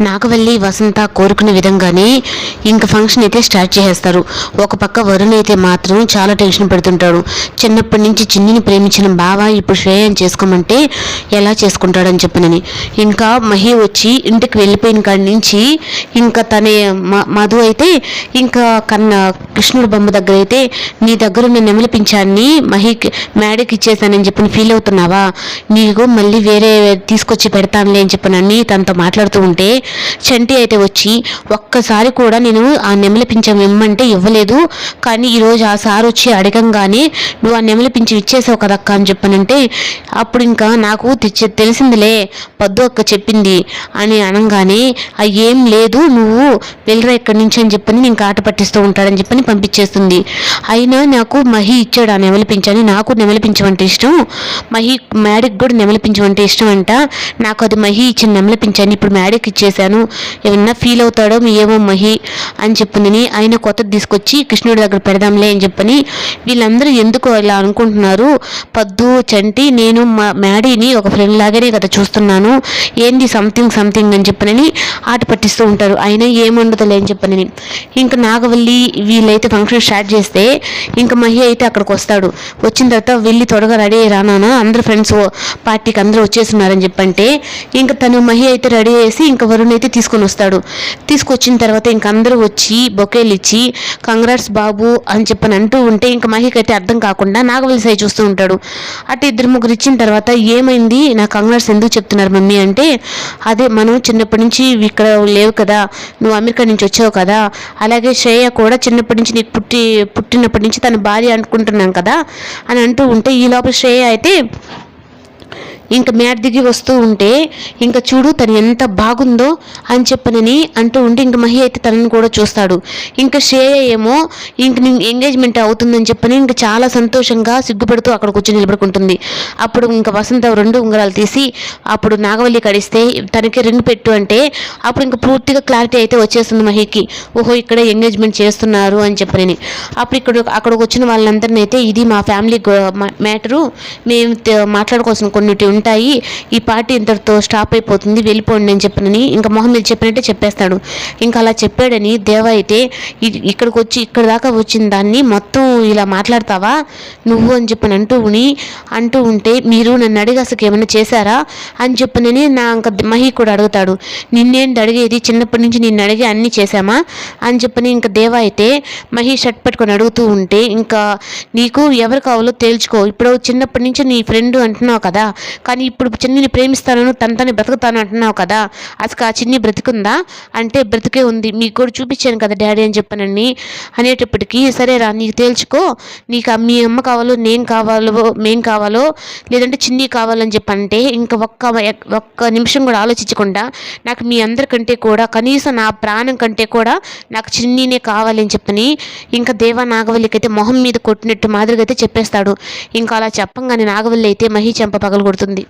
నాగవల్లి వసంత కోరుకునే విధంగానే ఇంక ఫంక్షన్ అయితే స్టార్ట్ చేసేస్తారు. ఒక పక్క వరుణ్ అయితే మాత్రం చాలా టెన్షన్ పెడుతుంటాడు. చిన్నప్పటి నుంచి చిన్నిని ప్రేమించిన బావ ఇప్పుడు శ్రేయం చేసుకోమంటే ఎలా చేసుకుంటాడని చెప్పినని. ఇంకా మహి వచ్చి ఇంటికి వెళ్ళిపోయిన కాడి నుంచి ఇంకా తన మ- మధు అయితే ఇంకా కన్న కృష్ణుడు బొమ్మ దగ్గర అయితే నీ దగ్గర ఉన్న నెమలిపించాన్ని మహికి మేడకి ఇచ్చేసానని చెప్పి ఫీల్ అవుతున్నావా? నీకు మళ్ళీ వేరే తీసుకొచ్చి పెడతానులే అని చెప్పినని తనతో మాట్లాడుతూ ఉంటే చంటి అయితే వచ్చి ఒక్కసారి కూడా నేను ఆ నెమలి పింఛం ఇమ్మంటే ఇవ్వలేదు. కానీ ఈరోజు ఆ సార్ వచ్చి అడగంగానే నువ్వు ఆ నెమలి పింఛం ఇచ్చేసావు కదక్క అని చెప్పనంటే అప్పుడు ఇంకా నాకు తెలిసిందిలే పద్దు అక్క చెప్పింది అని అనగానే ఆ ఏం లేదు నువ్వు వెళ్ళరా ఇక్కడి నుంచి అని చెప్పని నేను ఆట పట్టిస్తూ ఉంటాడని చెప్పని పంపించేస్తుంది. అయినా నాకు మహి ఇచ్చాడు ఆ నెమలి పింఛని నాకు నెమలి పింఛం అంటే ఇష్టం మహి మేడకి కూడా నెమలి పింఛం అంటే ఇష్టం అంట. నాకు అది మహి ఇచ్చిన నెమలి పింఛని ఇప్పుడు మేడకి చేశాను. ఏమన్నా ఫీల్ అవుతాడో ఏమో మహి అని చెప్పని ఆయన కొత్తది తీసుకొచ్చి కృష్ణుడి దగ్గర పెడదాంలే అని చెప్పని వీళ్ళందరూ ఎందుకు ఇలా అనుకుంటున్నారు? పద్దు చంటి నేను మా మ్యాడీని ఒక ఫ్రెండ్ లాగానే కదా చూస్తున్నాను. ఏంది సంథింగ్ సంథింగ్ అని చెప్పనని ఆట పట్టిస్తూ ఉంటారు. ఆయన ఏముండదులే అని చెప్పనని. ఇంకా నాగవల్లి వీళ్ళైతే ఫంక్షన్ స్టార్ట్ చేస్తే ఇంకా మహి అయితే అక్కడికి వస్తాడు. వచ్చిన తర్వాత వెళ్ళి త్వరగా రెడీ అయ్యి రానా అందరు ఫ్రెండ్స్ పార్టీకి అందరూ వచ్చేస్తున్నారని చెప్పంటే ఇంకా తను మహి అయితే రెడీ చేసి ఇంకా వరుణ్ అయితే తీసుకొని వస్తాడు. తీసుకొచ్చిన తర్వాత ఇంక అందరూ వచ్చి బొకేలు ఇచ్చి కంగ్రాట్స్ బాబు అని చెప్పని అంటూ ఉంటే ఇంకా మహికి అయితే అర్థం కాకుండా నాగవల్లి సై చూస్తూ ఉంటాడు. అటు ఇద్దరు ముగ్గురు ఇచ్చిన తర్వాత ఏమైంది? నా కంగ్రాట్స్ ఎందుకు చెప్తున్నారు మమ్మీ? అంటే అదే మనం చిన్నప్పటి నుంచి ఇక్కడ లేవు కదా నువ్వు అమెరికా నుంచి వచ్చావు కదా అలాగే శ్రేయ కూడా చిన్నప్పటి నుంచి నీకు పుట్టి పుట్టినప్పటి నుంచి తన భార్య అనుకుంటున్నాం కదా అని అంటూ ఉంటే ఈ లోపల శ్రేయ అయితే ఇంకా మేడ దిగి వస్తూ ఉంటే ఇంకా చూడు తను ఎంత బాగుందో అని చెప్పనని అంటూ ఉంటే ఇంకా మహి అయితే తనని కూడా చూస్తాడు. ఇంకా శ్రేయ ఏమో ఇంక నేను ఎంగేజ్మెంట్ అవుతుందని చెప్పని ఇంకా చాలా సంతోషంగా సిగ్గుపడుతూ అక్కడ కూర్చొని నిలబడుకుంటుంది. అప్పుడు ఇంకా వసంత రెండు ఉంగరాలు తీసి అప్పుడు నాగవల్లి కడిస్తే తనకి రింగ్ పెట్టు అంటే అప్పుడు ఇంకా పూర్తిగా క్లారిటీ అయితే వచ్చేస్తుంది మహికి. ఓహో ఇక్కడ ఎంగేజ్మెంట్ చేస్తున్నారు అని చెప్పని అప్పుడు ఇక్కడ అక్కడికి వచ్చిన వాళ్ళందరినీ అయితే ఇది మా ఫ్యామిలీ మ్యాటరు మేము మాట్లాడుకోవాల్సిన కొన్ని ఉంటాయి ఈ పార్టీ ఇంతటితో స్టాప్ అయిపోతుంది. వెళ్ళిపోండి అని చెప్పనని ఇంకా మొహం మీద చెప్పినట్టే చెప్పేస్తాడు. ఇంకా అలా చెప్పాడని దేవ అయితే ఇక్కడికి వచ్చి ఇక్కడ దాకా వచ్చిన దాన్ని మొత్తం ఇలా మాట్లాడతావా? నువ్వు అని చెప్పని అంటూ ఉని అంటూ ఉంటే మీరు నన్ను అడిగి అసలు ఏమైనా చేశారా? అని చెప్పనని నా ఇంకా మహి కూడా అడుగుతాడు. నిన్నేంటి అడిగేది? చిన్నప్పటి నుంచి నిన్ను అడిగి అన్నీ చేశామా? అని చెప్పని ఇంకా దేవ అయితే మహి షర్ట్ పట్టుకొని అడుగుతూ ఉంటే ఇంకా నీకు ఎవరు కావాలో తేల్చుకో. ఇప్పుడు చిన్నప్పటి నుంచి నీ ఫ్రెండ్ అంటున్నావు కదా కానీ ఇప్పుడు చిన్నిని ప్రేమిస్తాను తనతోనే బ్రతుకుతాను అంటున్నావు కదా. అసలు ఆ చిన్ని బ్రతికుందా? అంటే బ్రతికే ఉంది. మీకు కూడా చూపించాను కదా డాడీ అని చెప్పనని అనేటప్పటికీ సరేరా నీకు తేల్చుకో. నీకు మీ అమ్మ కావాలో నేను కావాలో మేం కావాలో లేదంటే చిన్ని కావాలని చెప్పంటే ఇంకా ఒక్క ఒక్క నిమిషం కూడా ఆలోచించకుండా నాకు మీ అందరికంటే కూడా కనీసం నా ప్రాణం కంటే కూడా నాకు చిన్నీనే కావాలని చెప్పని ఇంకా దేవా నాగవల్లికి అయితే మొహం మీద కొట్టినట్టు మాదిరిగా అయితే చెప్పేస్తాడు. ఇంకా అలా చెప్పంగానే నాగవల్లి అయితే మహి చెంప పగలగొడుతుంది